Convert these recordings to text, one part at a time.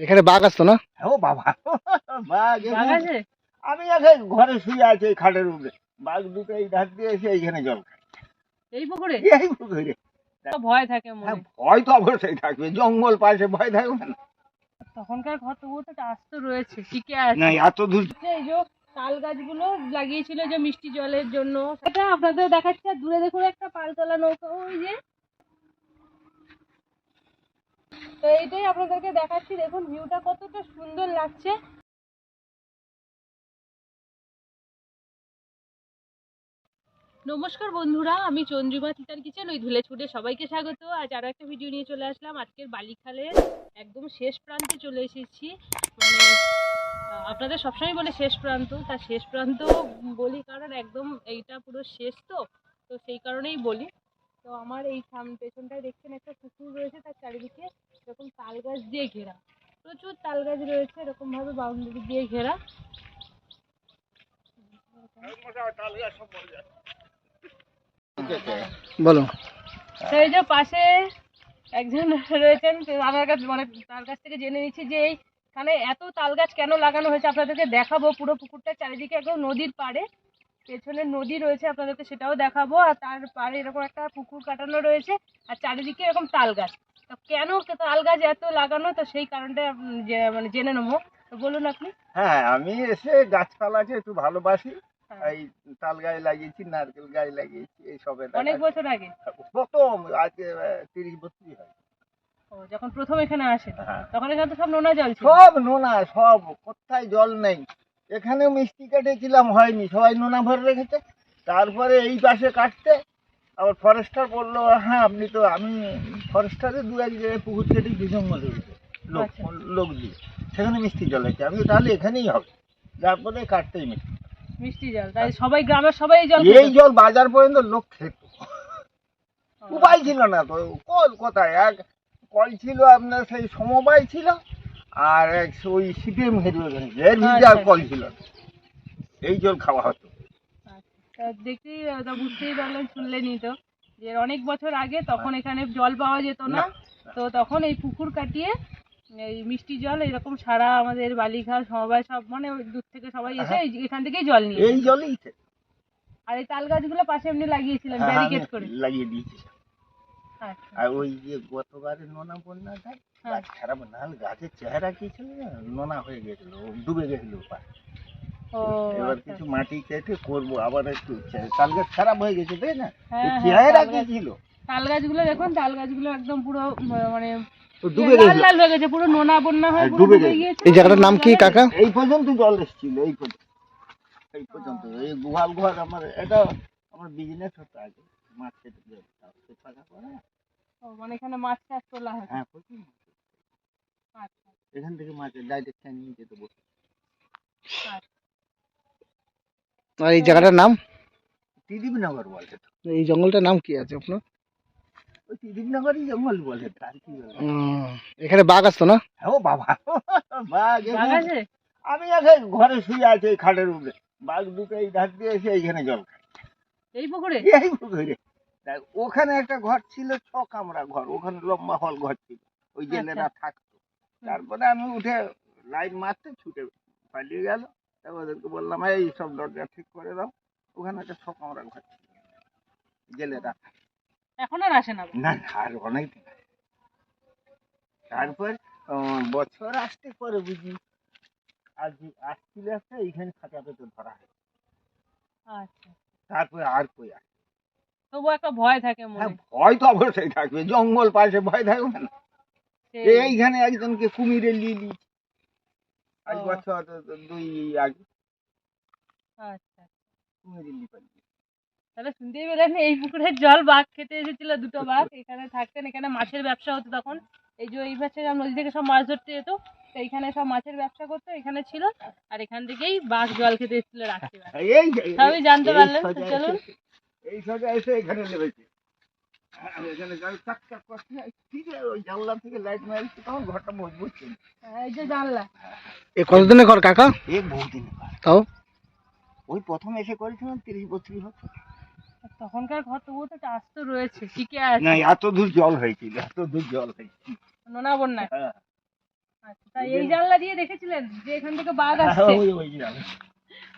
এখানে বাঘ আসতো না? ও বাবা বাঘ আছে? আমি এখন ঘরে শুয়ে আছি এই খাটের উপরে। বাঘ দুটো এই ধার দিয়ে এসে এইখানে জল খায়। এই পুকুরে? এই পুকুরে। ভয় থাকে মনে। হ্যাঁ, ভয় তো অবশ্যই থাকবে জঙ্গল পাশে ভয় থাকবে না। তখনকার ঘর তবুও তো আস্ত রয়েছে টিকে আছে। না এত দূর এই যে তাল গাছগুলো লাগিয়েছিল যে মিষ্টি জলের জন্য সেটা আপনাদের দেখাচ্ছে আর দূরে দেখুন একটা পালতলা নৌকা ওই যে তো এইটাই আপনাদেরকে দেখাচ্ছি। দেখুন ভিউটা কতটা সুন্দর লাগছে। নমস্কার বন্ধুরা, আমি চন্দ্রিমা তিতার কিচেন ওই ধুলে ছুটে সবাইকে স্বাগত। আজ আরও একটা ভিডিও নিয়ে চলে আসলাম। আজকের বালিখালের একদম শেষ প্রান্তে চলে এসেছি। মানে আপনাদের সবসময় বলে শেষ প্রান্ত। তা শেষ প্রান্ত বলি কারণ একদম এইটা পুরো শেষ তো। তো সেই কারণেই বলি। তো আমার এই পেছনটায় দেখছেন একটা পুকুর রয়েছে তার চারিদিকে এরকম তাল গাছ দিয়ে ঘেরা। প্রচুর তাল গাছ রয়েছে এরকমভাবে বাউন্ডারি দিয়ে ঘেরা। বলো। এই যে পাশে একজন রয়েছেন আমার কাছে মানে তার কাছ থেকে জেনে নিচ্ছি যে এইখানে এত তাল গাছ কেন লাগানো হয়েছে আপনাদেরকে দেখাবো পুরো পুকুরটা চারিদিকে একদম নদীর পাড়ে। পেছনে নদী রয়েছে আপনাদেরকে সেটাও দেখাবো আর তার পাড়ে এরকম একটা পুকুর কাটানো রয়েছে আর চারিদিকে এরকম তাল গাছ। তো কেন তাল গাছ এত লাগানো? তো সেই কারণটা মানে জেনে নেব। তো বলুন আপনি। হ্যাঁ আমি এসে গাছপালাকে একটু ভালোবাসি হ্যাঁ। এই তাল গায়ে লাগিয়েছি নারকেল গায়ে লাগিয়েছি এই সবে অনেক বছর আগে? প্রথম আজকে তিরিশ বছরই হয়। ও যখন প্রথম এখানে আসে হ্যাঁ। তখন এখানে তো সব নোনা জল সব নোনা সব কোথায় জল নেই। এখানেও মিষ্টি কেটেছিলাম হয়নি। সবাই নোনা ভরে রেখেছে। তারপরে এই পাশে কাটতে আবার ফরেস্টার বলল হ্যাঁ আপনি তো আমি ফরেস্টারে দু এক জায়গায় পুকুর কেটেছি জঙ্গলে লোক আচ্ছা। লোক দিয়ে। সেখানে মিষ্টি জল আছে আমি তাহলে এখানেই হবে। তারপরে কাটতেই মিষ্টি। মিষ্টি জল। তাই সবাই গ্রামের সবাই জল এই জল বাজার পর্যন্ত লোক খেত। খেত। উপায় ছিল না তো। কল কোথায়? এক কল ছিল আপনার সেই সমবায় ছিল। আর ওই সিপিএম হেরিয়ে এর ভিতরে আর আচ্ছা। কল ছিল এই জল খাওয়া হতো। তা দেখতেই বুঝতেই পারলেন শুনলেনই তো। যে অনেক বছর আগে তখন এখানে জল পাওয়া যেত না। তো তখন এই পুকুর কাটিয়ে এই মিষ্টি জল এরকম সারা আমাদের বালিঘাট সমবায় সব মানে দূর থেকে সবাই এসে এখান থেকেই জল নিয়ে এই জলেই। আর এই তাল গাছগুলো পাশে এমনি লাগিয়েছিলেন হ্যাঁ, ব্যারিকেড করে। লাগিয়ে দিয়েছি আচ্ছা আর ওই যে গতবারে নোনা বন্যাটা হ্যাঁ। গাছ খারাপ নাহলে গাছের চেহারা কি ছিল জানো? নোনা হয়ে গেছিল ডুবে গেছিল পা এবার আচ্ছা। কিছু মাটি কেটে করব আবার একটু তাল গাছ খারাপ হয়ে গেছে তাই না? হ্যাঁ, এই হ্যাঁ, চেহারা কি ছিল? তাল গাছগুলো দেখুন তাল গাছগুলো একদম পুরো মানে ডুবে লাল লাল হয়ে গেছে পুরো নোনা বন্যা হয়ে হ্যাঁ, ডুবে ডুবে গেছে। এই জায়গাটার নাম কি কাকা? এই পর্যন্ত জল এসেছিল এই পর্যন্ত। এই পর্যন্ত এই গুহাল ঘর আমার এটা আমার বিজনেস হতো আগে। থাকা ও, মানে এখানে মাছ চাষ তোলা হয়? হ্যাঁ প্রচুর আচ্ছা। এখান থেকে মাছের ডাইরেক্ট নিয়ে যেতে বসে আচ্ছা। আর এই জায়গাটার নাম? ত্রিদীপনগর বলে এই জঙ্গলটার নাম কি আছে আপনার? ওই ত্রিদীপনগরই জঙ্গল বলে তার কি এখানে বাঘ আসতো না? হ্যাঁ ও বাবা বাঘ আমি এখন ঘরে শুয়ে আছি এই খাটের উপরে। বাঘ দুটো এই ধার দিয়ে এসে এইখানে জল খায়। এই পুকুরে? এই পুকুরে। ওখানে একটা ঘর ছিল ছ কামরা ঘর। ওখানে লম্বা হল ঘর ছিল। ওই জেলেরা থাকতো। তারপরে আমি উঠে লাইট মারতে ছুটে পালিয়ে গেল। তারপর ওদেরকে বললাম এই সব দরজা ঠিক করে দাও। ওখানে একটা ছ কামরা ঘর ছিল। জেলেরা। এখন আর আসে না না আর অনেক তারপর বছর আসতে পরে বুঝি। আজ আসছিল একটা এইখানে খাতা পেতে ধরা হয় আচ্ছা। তারপরে আর কই আসে তবু একটা ভয় থাকে হ্যাঁ মনে ভয় তো অবশ্যই থাকবে জঙ্গল পাশে ভয় থাকবে না। এইখানে একজনকে কুমিরে দিয়েছে আজ বছর দুই আগে। আচ্ছা। কুমিরে তাহলে শুনতেই পেলেন এই পুকুরের জল বাঘ খেতে এসেছিল দুটো বাঘ। এখানে থাকতেন এখানে মাছের ব্যবসা হতো তখন। এই যে এই পাশে নদী থেকে সব মাছ ধরতে যেত। তো এইখানে সব মাছের ব্যবসা করতো এখানে ছিল। আর এখান থেকেই বাঘ জল খেতে এসেছিল রাত্রিবেলা। সবই জানতে পারলেন, চলুন। এই সোজা এসে এখানে নেমেছে। আর এখানে গাড়ি চাক চাক করছে। ঠিক আছে ওই জানলা থেকে লাইট মারছে তখন ঘরটা মজবুত ছিল। এই যে জানলা। এ কতদিনের ঘর কাকা? তাও? ওই প্রথম এসে করেছিলাম তিরিশ বত্রিশ বছর। তখনকার ঘর তবুও তো রয়েছে আছে। না এত দূর জল হয়েছিল এত দূর জল হয়েছিল। নোনা বন্যায়। হ্যাঁ। আচ্ছা এই জানলা দিয়ে দেখেছিলেন যে এখান থেকে বাঘ আসছে? হ্যাঁ, ওই ওই জানলা।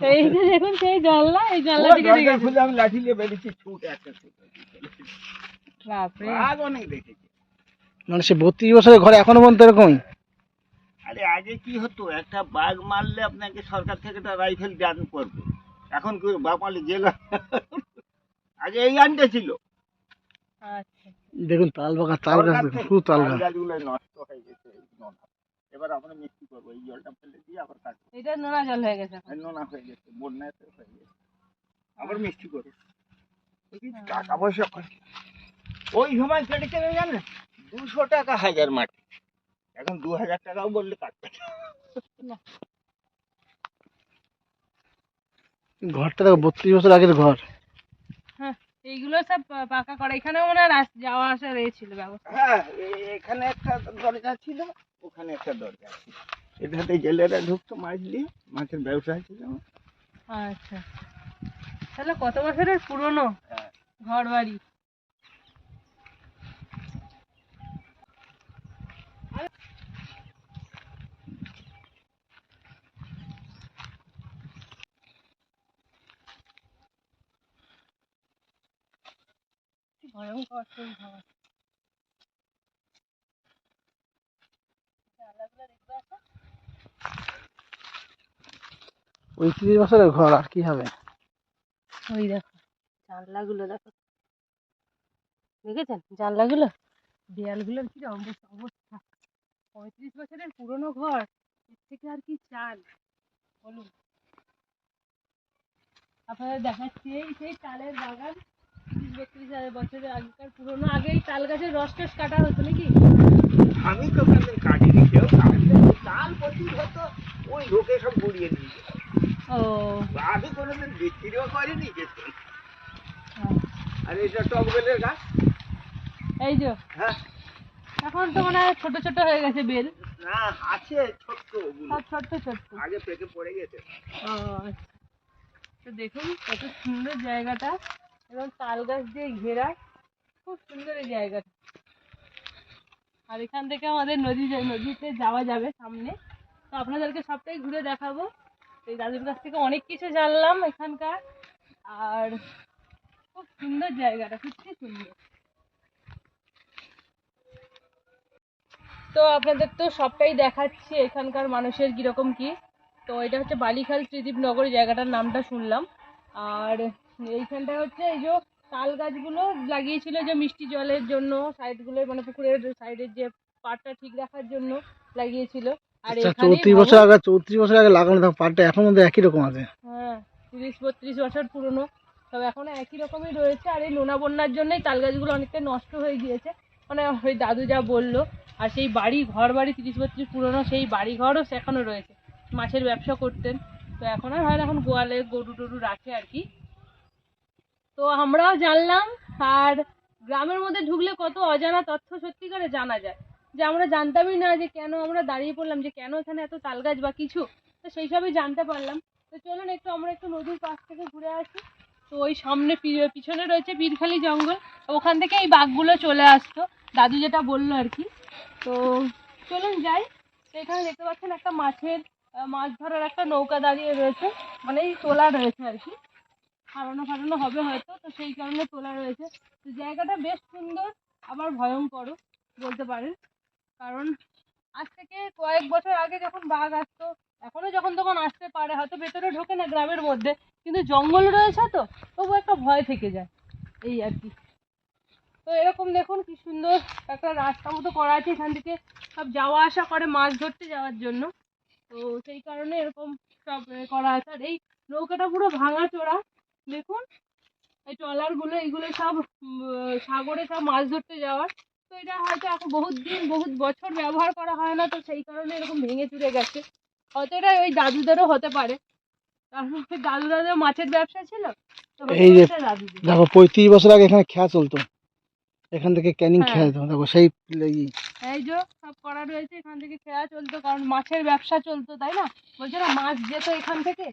এই যে দেখুন সেই জানলা এই জানলা ও, থেকে দরজা দেখেছি খুলে আমি লাঠি নিয়ে বেরিয়েছি ছুট একটা ছুট বাপরে। বাঘ অনেক দেখেছি। মানে সে বত্রিশ বছরের ঘরে এখনও পর্যন্ত এরকমই? আরে আগে কি হতো একটা বাঘ মারলে আপনাকে সরকার থেকে একটা রাইফেল দান করবে। এখন কি বাপালি জেল আগে এই আনতে ছিল। আচ্ছা। দেখুন তাল বাগা তাল গাছ দেখুন শুধু তাল গাছ গাছগুলো নষ্ট হয়ে গেছে এবার আমরা মিষ্টি করব এই জলটা ফেলে দিয়ে আবার কাটবো। এটা নোনা জল হয়ে গেছে নোনা হয়ে গেছে বন্যাতে হয়ে গেছে। আবার মিষ্টি করব। টাকা পয়সা ওই সময় জানেন দুশো টাকা হাজার মাটি। এখন দু হাজার টাকাও বললে কাটবে ঘরটা দেখো বত্রিশ বছর আগের ঘর। হ্যাঁ এইগুলো সব পাকা করা এখানেও মনে হয় যাওয়া আসা রয়েছিল ব্যবস্থা। হ্যাঁ এখানে একটা দরজা ছিল। ওখানে একটা দরজা ছিল। এটাতে জেলেরা ঢুকতো মাছ দিয়ে মাছের ব্যবসা ছিল। আচ্ছা তাহলে কত বছরের পুরনো হ্যাঁ। ঘর বাড়ি ভয়ঙ্কর সেই ঘর জানলাগুলো দেখবে একটা? ওই তিরিশ বছরের ঘর, আর কি হবে? ওই দেখো দেখো। দেখেছেন? কি অবস্থা? পঁয়ত্রিশ বছরের পুরনো ঘর, এর থেকে আর কি চান বলুন। আপনাদের দেখাচ্ছি এই সেই চালের বাগান। বছরের আগেকার পুরনো আগে এই তাল গাছের রস টস কাটা হতো নাকি? আমি তো ওখানে কাটিনি কেউ কাটলে। তাল প্রচুর হতো ওই লোকে সব গুড়িয়ে নিয়ে। ও। আমি কোনোদিন বিক্রিও করিনি কিছু হ্যাঁ। আর এটা টকবেলের গাছ? এই যে। হ্যাঁ। এখন তো মনে ছোট ছোট হয়ে গেছে বেল। না আছে সব ছোট্ট ছোট্ট। আগে পেকে পড়ে গেছে। ও আচ্ছা। তো দেখুন কত সুন্দর জায়গাটা। এবং তাল গাছ দিয়ে ঘেরা খুব সুন্দর এই জায়গাটা। আর এখান থেকে আমাদের নদী নদীতে যাওয়া যাবে সামনে। তো আপনাদেরকে সবটাই ঘুরে দেখাবো। এই দাদুর কাছ থেকে অনেক কিছু জানলাম এখানকার। আর খুব সুন্দর জায়গাটা সত্যি সুন্দর। তো আপনাদের তো সবটাই দেখাচ্ছি এখানকার মানুষের কীরকম কি। তো এটা হচ্ছে বালিখাল ত্রিদীপনগর জায়গাটার নামটা শুনলাম। আর এইখানটা হচ্ছে এই যে তাল গাছগুলো লাগিয়েছিল যে মিষ্টি জলের জন্য সাইডগুলো মানে পুকুরের সাইডের যে পাড়টা ঠিক রাখার জন্য লাগিয়েছিল। আর আচ্ছা চৌত্রিশ বছর আগে চৌত্রিশ বছর আগে লাগানো থাকা পাটটা এখন মধ্যে একই রকম আছে? হ্যাঁ তিরিশ বত্রিশ বছর পুরনো। তবে এখনও একই রকমই রয়েছে। আর এই নোনা বন্যার জন্যই তাল গাছগুলো অনেকটা নষ্ট হয়ে গিয়েছে। মানে ওই দাদু যা বলল আর সেই বাড়ি ঘর বাড়ি তিরিশ বত্রিশ পুরনো সেই বাড়ি ঘরও সেখানেও রয়েছে। মাছের ব্যবসা করতেন। তো এখন আর হয় না এখন গোয়ালে গরু টরু রাখে আর কি। তো আমরাও জানলাম, আর গ্রামের মধ্যে ঢুকলে কত অজানা তথ্য সত্যি করে জানা যায়। যে আমরা জানতামই না যে কেন আমরা দাঁড়িয়ে পড়লাম, যে কেন এখানে এত তাল গাছ বা কিছু, তো সেই সবই জানতে পারলাম। তো চলুন একটু আমরা একটু নদীর পাশ থেকে ঘুরে আসি। তো ওই সামনে পিছনে রয়েছে পীরখালি জঙ্গল। ওখান থেকে এই বাঘগুলো চলে আসতো, দাদু যেটা বলল আর কি। তো চলুন যাই। তো এখানে দেখতে পাচ্ছেন একটা মাছের মাছ ধরার একটা নৌকা দাঁড়িয়ে রয়েছে মানে এই তোলা রয়েছে আর কি। হারানো ফারানো হবে হয়তো, তো সেই কারণে তোলা রয়েছে। তো জায়গাটা বেশ সুন্দর, আবার ভয়ঙ্করও বলতে পারেন। কারণ আজ থেকে কয়েক বছর আগে যখন বাঘ আসতো, এখনও যখন তখন আসতে পারে, হয়তো ভেতরে ঢোকে না গ্রামের মধ্যে, কিন্তু জঙ্গল রয়েছে তো, তবু একটা ভয় থেকে যায়, এই আর কি। তো এরকম দেখুন কি সুন্দর একটা রাস্তা মতো করা আছে এখান থেকে। সব যাওয়া আসা করে মাছ ধরতে যাওয়ার জন্য। তো সেই কারণে এরকম সব করা আছে। আর এই নৌকাটা পুরো ভাঙা চোরা দেখুন এই ট্রলারগুলো এগুলো সব সাগরে সব মাছ ধরতে যাওয়ার। তো এটা হয়তো এখন বহুত দিন বহুত বছর ব্যবহার করা হয় না তো সেই কারণে এরকম ভেঙে চুরে গেছে। হয়তো এটা ওই দাদুদেরও হতে পারে। দাদু দাদু মাছের ব্যবসা ছিল এই যে- দেখো পঁয়ত্রিশ বছর আগে এখানে খেয়া চলতো। এখান থেকে ক্যানিং হ্যাঁ। খেয়া যেত দেখো সেই ই এই যে সব করা রয়েছে এখান থেকে খেয়া চলতো কারণ মাছের ব্যবসা চলতো তাই না? বলছে না মাছ যেত এখান থেকে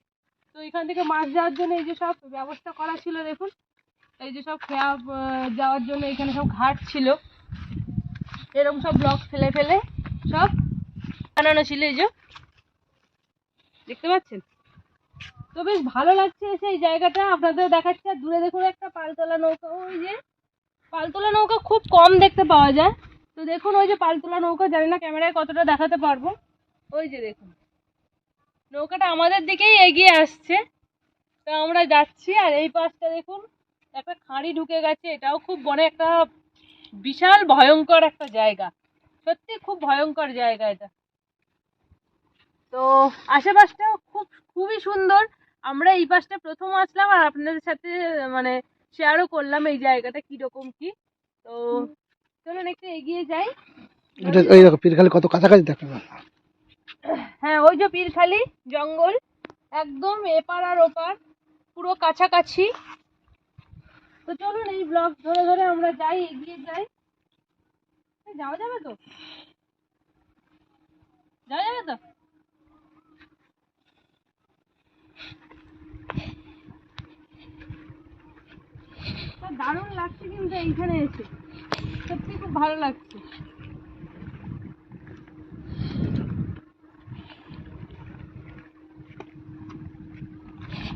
তো এখান থেকে মাছ যাওয়ার জন্য এই যে সব ব্যবস্থা করা ছিল, দেখুন। এই যে সব খেয়া যাওয়ার জন্য এখানে সব ঘাট ছিল। এরকম সব ব্লক ফেলে ফেলে সব বানানো ছিল এই যে। দেখতে পাচ্ছেন? তো বেশ ভালো লাগছে এসে এই জায়গাটা। আপনাদের দেখাচ্ছে, আর দূরে দেখুন একটা পালতোলা নৌকা। ওই যে পালতোলা নৌকা খুব কম দেখতে পাওয়া যায়। তো দেখুন, ওই যে পালতোলা নৌকা, জানি না ক্যামেরায় কতটা দেখাতে পারব। ওই যে দেখুন। নৌকাটা আমাদের দিকেই এগিয়ে আসছে। তো আমরা যাচ্ছি, আর এই পাশটা দেখুন, একটা খাঁড়ি ঢুকে গেছে। এটাও খুব বড় একটা বিশাল ভয়ঙ্কর একটা জায়গা। সত্যি খুব ভয়ঙ্কর জায়গা এটা। তো আশেপাশটাও খুব, খুবই সুন্দর। আমরা এই পাশটা প্রথম আসলাম, আর আপনাদের সাথে মানে শেয়ারও করলাম এই জায়গাটা কীরকম কি। তো চলুন একটু এগিয়ে যাই। কত কাছাকাছি দেখা। হ্যাঁ ওই যে পীরখালি জঙ্গল, একদম এপার আর ওপার, পুরো কাছাকাছি। তো চলুন এই ব্লগ ধরে ধরে আমরা যাই, এগিয়ে যাই। যাওয়া যাবে তো? যাওয়া যাবে তো দারুণ লাগছে কিন্তু এইখানে এসে। সত্যি খুব ভালো লাগছে।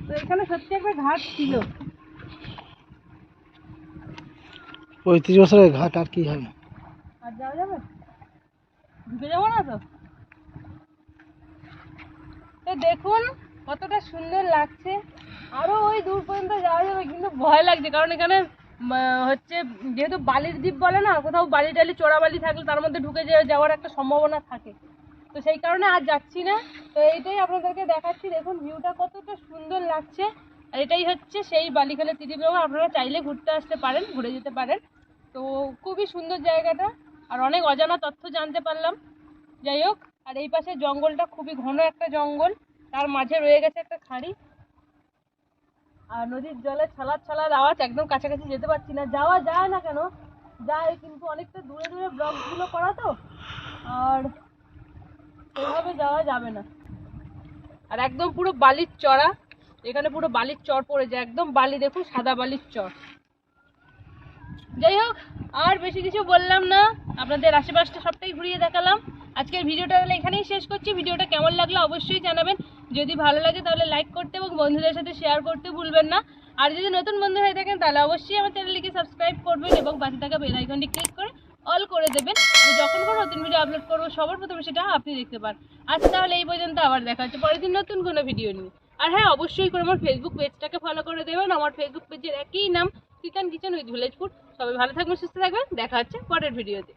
তো এখানে সত্যি একটা ঘাট ছিল। পঁয়ত্রিশ বছরের ঘাট আর কি হবে আর যাওয়া যাবে? ঢুকে যাব না তো? তো দেখুন কতটা সুন্দর লাগছে। আরও ওই দূর পর্যন্ত যাওয়া যাবে কিন্তু ভয় লাগছে কারণ এখানে হচ্ছে যেহেতু বালির দ্বীপ বলে না কোথাও বালি টালি চোরা বালি থাকলে তার মধ্যে ঢুকে যাওয়ার একটা সম্ভাবনা থাকে। তো সেই কারণে আর যাচ্ছি না। তো এইটাই আপনাদেরকে দেখাচ্ছি। দেখুন ভিউটা কতটা সুন্দর লাগছে। আর এটাই হচ্ছে সেই বালিখালের তিরিবেলা আপনারা চাইলে ঘুরতে আসতে পারেন, ঘুরে যেতে পারেন। তো খুবই সুন্দর জায়গাটা। আর অনেক অজানা তথ্য জানতে পারলাম। যাই হোক, আর এই পাশে জঙ্গলটা খুবই ঘন একটা জঙ্গল। তার মাঝে রয়ে গেছে একটা খাঁড়ি। আর নদীর জলে ছালার ছালার আওয়াজ, একদম কাছাকাছি যেতে পারছি না। যাওয়া যায় না কেন? যায় কিন্তু অনেকটা দূরে দূরে ব্লকগুলো করা তো। আর সেভাবে যাওয়া যাবে না। আর একদম পুরো বালির চড়া, এখানে পুরো বালির চর পড়ে যায়। একদম বালি দেখুন সাদা বালির চর যাই হোক, আর বেশি কিছু বললাম না। আপনাদের আশেপাশটা সবটাই ঘুরিয়ে দেখালাম। আজকের ভিডিওটা তাহলে এখানেই শেষ করছি। ভিডিওটা কেমন লাগল অবশ্যই জানাবেন। যদি ভালো লাগে তাহলে লাইক করতে এবং বন্ধুদের সাথে শেয়ার করতে ভুলবেন না। আর যদি নতুন বন্ধু হয়ে থাকেন তাহলে অবশ্যই আমার চ্যানেলটিকে সাবস্ক্রাইব করবেন এবং পাশে থাকা বেল আইকনটি ক্লিক করে অল করে দেবেন। আমি যখন কোনো নতুন ভিডিও আপলোড করব, সবার প্রথমে সেটা আপনি দেখতে পান আজ তাহলে এই পর্যন্ত আবার দেখা হচ্ছে। পরের দিন নতুন কোনো ভিডিও নিয়ে। আর হ্যাঁ অবশ্যই করে আমার ফেসবুক পেজটাকে ফলো করে দেবেন। আমার ফেসবুক পেজের একই নাম chicken kitchen with village food সবাই ভালো থাকবেন, সুস্থ থাকবেন। দেখা হচ্ছে পরের ভিডিওতে